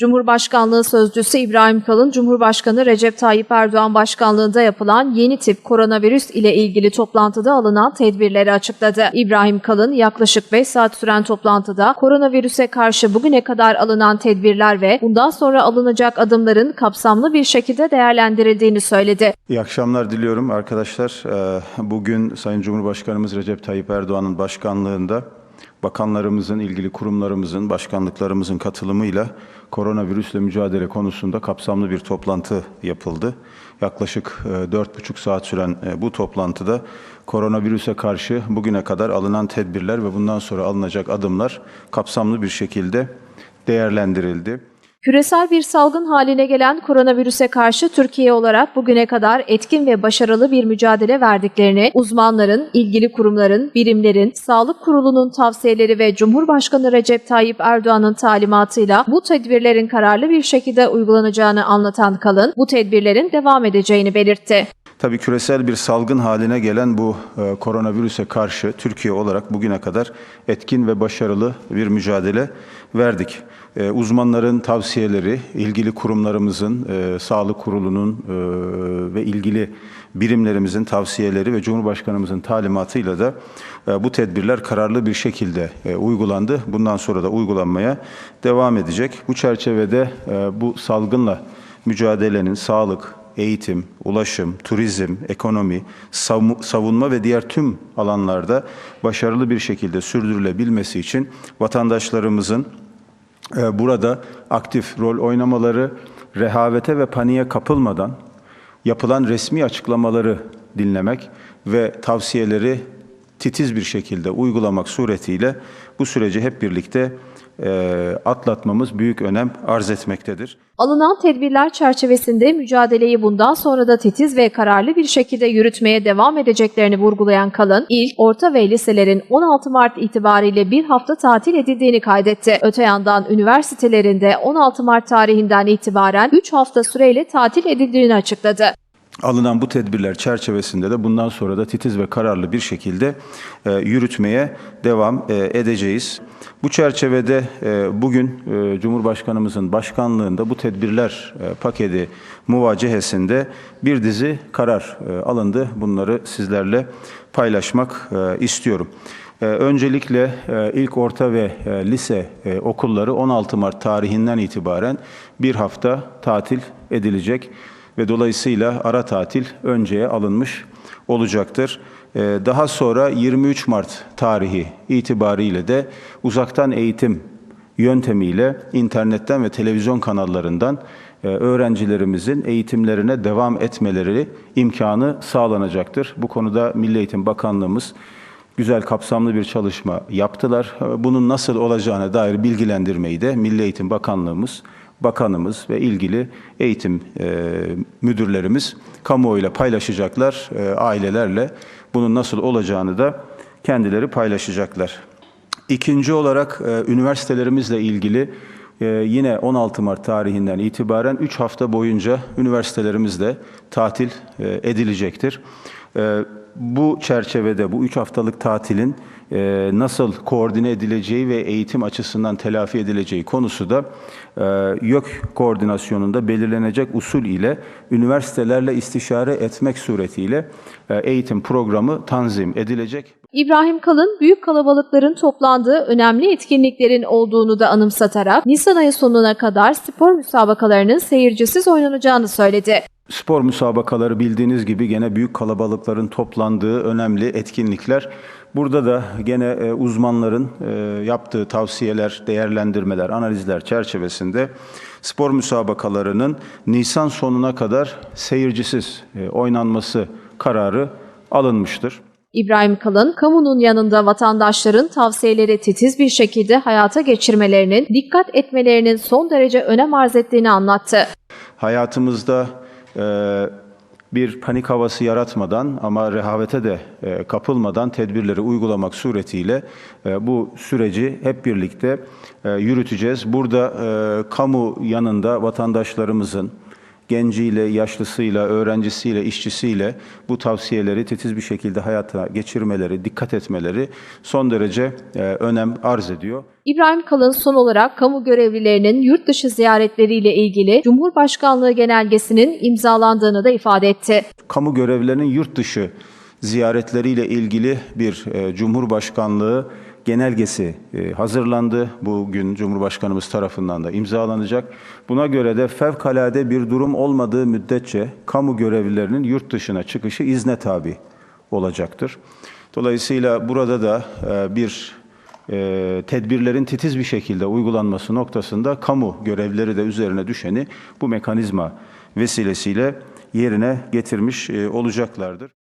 Cumhurbaşkanlığı Sözcüsü İbrahim Kalın, Cumhurbaşkanı Recep Tayyip Erdoğan başkanlığında yapılan yeni tip koronavirüs ile ilgili toplantıda alınan tedbirleri açıkladı. İbrahim Kalın, yaklaşık 5 saat süren toplantıda koronavirüse karşı bugüne kadar alınan tedbirler ve bundan sonra alınacak adımların kapsamlı bir şekilde değerlendirildiğini söyledi. İyi akşamlar diliyorum arkadaşlar. Bugün Sayın Cumhurbaşkanımız Recep Tayyip Erdoğan'ın başkanlığında bakanlarımızın, ilgili kurumlarımızın, başkanlıklarımızın katılımıyla koronavirüsle mücadele konusunda kapsamlı bir toplantı yapıldı. Yaklaşık e, dört buçuk saat süren e, bu toplantıda koronavirüse karşı bugüne kadar alınan tedbirler ve bundan sonra alınacak adımlar kapsamlı bir şekilde değerlendirildi. Küresel bir salgın haline gelen koronavirüse karşı Türkiye olarak bugüne kadar etkin ve başarılı bir mücadele verdiklerini uzmanların, ilgili kurumların, birimlerin, Sağlık Kurulu'nun tavsiyeleri ve Cumhurbaşkanı Recep Tayyip Erdoğan'ın talimatıyla bu tedbirlerin kararlı bir şekilde uygulanacağını anlatan Kalın, bu tedbirlerin devam edeceğini belirtti. Tabii küresel bir salgın haline gelen bu e, koronavirüse karşı Türkiye olarak bugüne kadar etkin ve başarılı bir mücadele verdik. E, uzmanların tavsiyeleri, ilgili kurumlarımızın, e, Sağlık Kurulu'nun ve ilgili birimlerimizin tavsiyeleri ve Cumhurbaşkanımızın talimatıyla da e, bu tedbirler kararlı bir şekilde uygulandı. Bundan sonra da uygulanmaya devam edecek. Bu çerçevede bu salgınla mücadelenin sağlık, eğitim, ulaşım, turizm, ekonomi, savu- savunma ve diğer tüm alanlarda başarılı bir şekilde sürdürülebilmesi için vatandaşlarımızın e, burada aktif rol oynamaları, rehavete ve paniğe kapılmadan yapılan resmi açıklamaları dinlemek ve tavsiyeleri titiz bir şekilde uygulamak suretiyle bu süreci hep birlikte e, atlatmamız büyük önem arz etmektedir. Alınan tedbirler çerçevesinde mücadeleyi bundan sonra da titiz ve kararlı bir şekilde yürütmeye devam edeceklerini vurgulayan Kalın, ilk, orta ve liselerin 16 Mart itibariyle bir hafta tatil edildiğini kaydetti. Öte yandan üniversitelerinde 16 Mart tarihinden itibaren 3 hafta süreyle tatil edildiğini açıkladı. Alınan bu tedbirler çerçevesinde de bundan sonra da titiz ve kararlı bir şekilde e, yürütmeye devam e, edeceğiz. Bu çerçevede e, bugün Cumhurbaşkanımızın başkanlığında bu tedbirler paketi muvacehesinde bir dizi karar alındı. Bunları sizlerle paylaşmak istiyorum. Öncelikle ilk orta ve lise okulları 16 Mart tarihinden itibaren bir hafta tatil edilecek ve dolayısıyla ara tatil önceye alınmış olacaktır. Ee, Daha sonra 23 Mart tarihi itibariyle de uzaktan eğitim yöntemiyle internetten ve televizyon kanallarından e, öğrencilerimizin eğitimlerine devam etmeleri imkanı sağlanacaktır. Bu konuda Milli Eğitim Bakanlığımız güzel kapsamlı bir çalışma yaptılar. Bunun nasıl olacağına dair bilgilendirmeyi de Milli Eğitim Bakanlığımız, bakanımız ve ilgili eğitim e, müdürlerimiz kamuoyuyla paylaşacaklar, e, ailelerle bunun nasıl olacağını da kendileri paylaşacaklar. İkinci olarak e, üniversitelerimizle ilgili e, yine 16 Mart tarihinden itibaren 3 hafta boyunca üniversitelerimizde tatil e, edilecektir. E, bu çerçevede bu 3 haftalık tatilin e, nasıl koordine edileceği ve eğitim açısından telafi edileceği konusu da e, YÖK koordinasyonunda belirlenecek usul ile üniversitelerle istişare etmek suretiyle e, eğitim programı tanzim edilecek. İbrahim Kalın, büyük kalabalıkların toplandığı önemli etkinliklerin olduğunu da anımsatarak Nisan ayı sonuna kadar spor müsabakalarının seyircisiz oynanacağını söyledi. Spor müsabakaları bildiğiniz gibi gene büyük kalabalıkların toplandığı önemli etkinlikler. Burada da gene e, uzmanların e, yaptığı tavsiyeler, değerlendirmeler, analizler çerçevesinde spor müsabakalarının Nisan sonuna kadar seyircisiz e, oynanması kararı alınmıştır. İbrahim Kalın, kamunun yanında vatandaşların tavsiyeleri titiz bir şekilde hayata geçirmelerinin, dikkat etmelerinin son derece önem arz ettiğini anlattı. hayatımızda e, bir panik havası yaratmadan ama rehavete de e, kapılmadan tedbirleri uygulamak suretiyle e, bu süreci hep birlikte e, yürüteceğiz. Burada kamu yanında vatandaşlarımızın, genciyle, yaşlısıyla, öğrencisiyle, işçisiyle bu tavsiyeleri titiz bir şekilde hayata geçirmeleri, dikkat etmeleri son derece e, önem arz ediyor. İbrahim Kalın son olarak kamu görevlilerinin yurt dışı ziyaretleriyle ilgili Cumhurbaşkanlığı genelgesinin imzalandığını da ifade etti. kamu görevlilerinin yurt dışı ziyaretleriyle ilgili bir e, Cumhurbaşkanlığı genelgesi e, hazırlandı. Bugün Cumhurbaşkanımız tarafından da imzalanacak. Buna göre de fevkalade bir durum olmadığı müddetçe kamu görevlilerinin yurt dışına çıkışı izne tabi olacaktır. Dolayısıyla burada da e, bir e, tedbirlerin titiz bir şekilde uygulanması noktasında kamu görevlileri de üzerine düşeni bu mekanizma vesilesiyle yerine getirmiş olacaklardır.